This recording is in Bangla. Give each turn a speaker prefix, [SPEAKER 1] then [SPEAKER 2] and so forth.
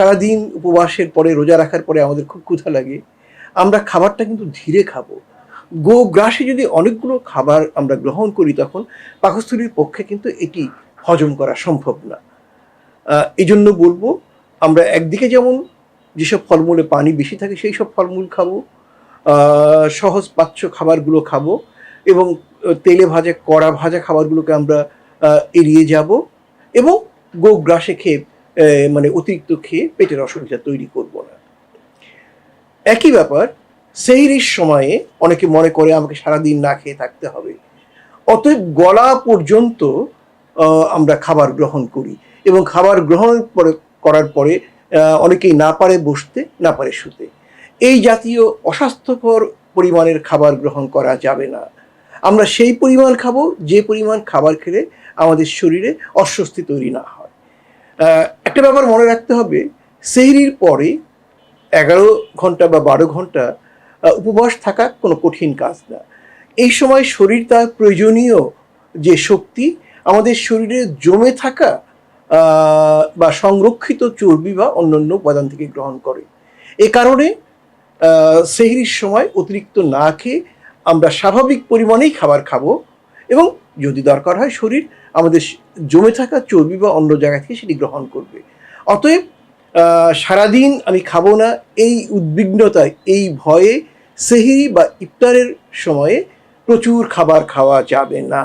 [SPEAKER 1] সারাদিন উপবাসের পরে, রোজা রাখার পরে আমাদের খুব ক্ষুধা লাগে। আমরা খাবারটা কিন্তু ধীরে খাব। গো গ্রাসে যদি অনেকগুলো খাবার আমরা গ্রহণ করি তখন পাকস্থলীর পক্ষে কিন্তু এটি হজম করা সম্ভব না। এই জন্য বলব, আমরা একদিকে যেমন যেসব ফলমূলে পানি বেশি থাকে সেই সব ফলমূল খাব সহজ পাচ্য খাবারগুলো খাব এবং তেলে ভাজা, কড়া ভাজা খাবারগুলোকে আমরা এড়িয়ে যাব এবং গো গ্রাসে খেয়ে মানে অতিরিক্ত খেয়ে পেটের অসুবিধা তৈরি করব না। একই ব্যাপার সেইরির সময়ে অনেকে মনে করে আমাকে সারাদিন না খেয়ে থাকতে হবে। অতএব গলা পর্যন্ত আমরা খাবার গ্রহণ করি এবং খাবার গ্রহণ পরে, করার পরে অনেকেই না পারে বসতে, না পারে শুতে। এই জাতীয় অস্বাস্থ্যকর পরিমাণের খাবার গ্রহণ করা যাবে না। আমরা সেই পরিমাণ খাব, যে পরিমাণ খাবার খেলে আমাদের শরীরে অস্বস্তি তৈরি না হয়। একটা ব্যাপার মনে রাখতে হবে, সেহরির পরে এগারো ঘণ্টা বা বারো ঘণ্টা উপবাস থাকা কোনো কঠিন কাজ না। এই সময় শরীর তার প্রয়োজনীয় যে শক্তি, আমাদের শরীরে জমে থাকা বা সংরক্ষিত চর্বি বা অন্যান্য উপাদান থেকে গ্রহণ করে। এ কারণে সেহরির সময় অতিরিক্ত না খেয়ে আমরা স্বাভাবিক পরিমাণেই খাবার খাব। এবং যদি দরকার হয় শরীর, আমাদের জমে থাকা চর্বি বা অন্য জায়গা থেকে সেটি গ্রহণ করবে। অতএব সারাদিন আমি খাব না এই উদ্বিগ্নতায়, এই ভয়ে সেহি বা ইফতারের সময়ে প্রচুর খাবার খাওয়া যাবে না।